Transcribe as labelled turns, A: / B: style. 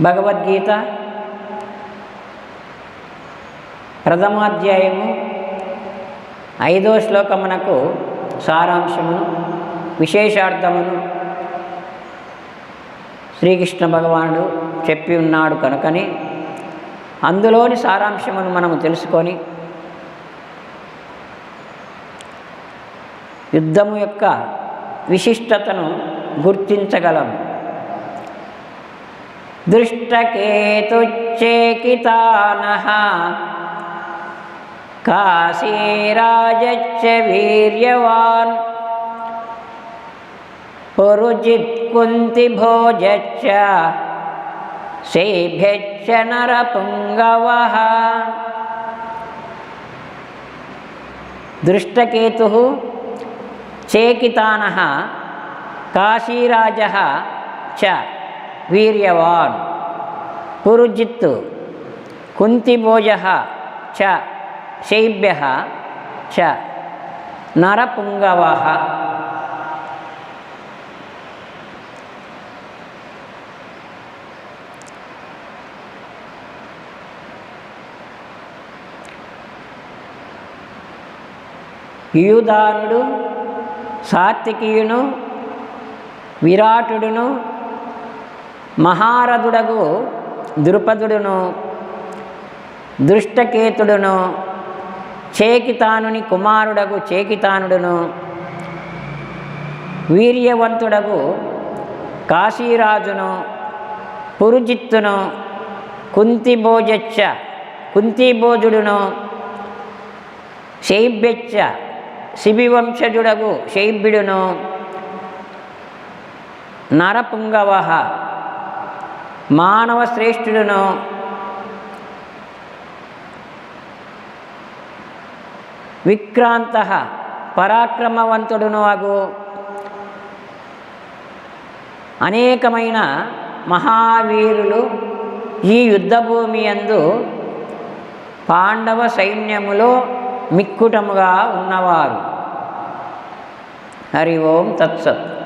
A: భగవద్గీత ప్రథమాధ్యాయము ఐదో శ్లోకమునకు సారాంశమును విశేషార్థమును శ్రీకృష్ణ భగవానుడు చెప్పి ఉన్నాడు కనుకని అందులోని సారాంశమును మనము తెలుసుకొని యుద్ధము యొక్క విశిష్టతను గుర్తించగలము. దృష్టకేతుచ్చేకితానః కాశీరాజచ్చ వీర్యవాన్ పురుజిత్ కుంతిభోజచ్చ శైభ్యచ్చ నరపుంగవః దృష్టకేతు చేకితాన కాశీరాజ చ వీర్యవాన్. పురుజిత్తు. కుంతిభోజ చ. శైభ్య చ. నరపుంగవ. యుయుధానుడు సాత్వికీయును విరాటుడును మహారథుడగు ద్రుపదుడును దృష్టకేతుడును చేకితానుని కుమారుడగు చేకితానుడును వీర్యవంతుడగు కాశీరాజును పురుజిత్తును కుంతిభోజచ్చ కుంతిభోజుడును శైభ్యచ్చ శిబివంశజుడగు శైభ్యుడును నరపుంగవ మానవ శ్రేష్ఠుడును విక్రాంత పరాక్రమవంతుడును అగు. అనేకమైన మహావీరులు ఈ యుద్ధభూమి యందు పాండవ సైన్యములో మిక్కుటముగా ఉన్నవారు. హరి ఓం తత్సత్.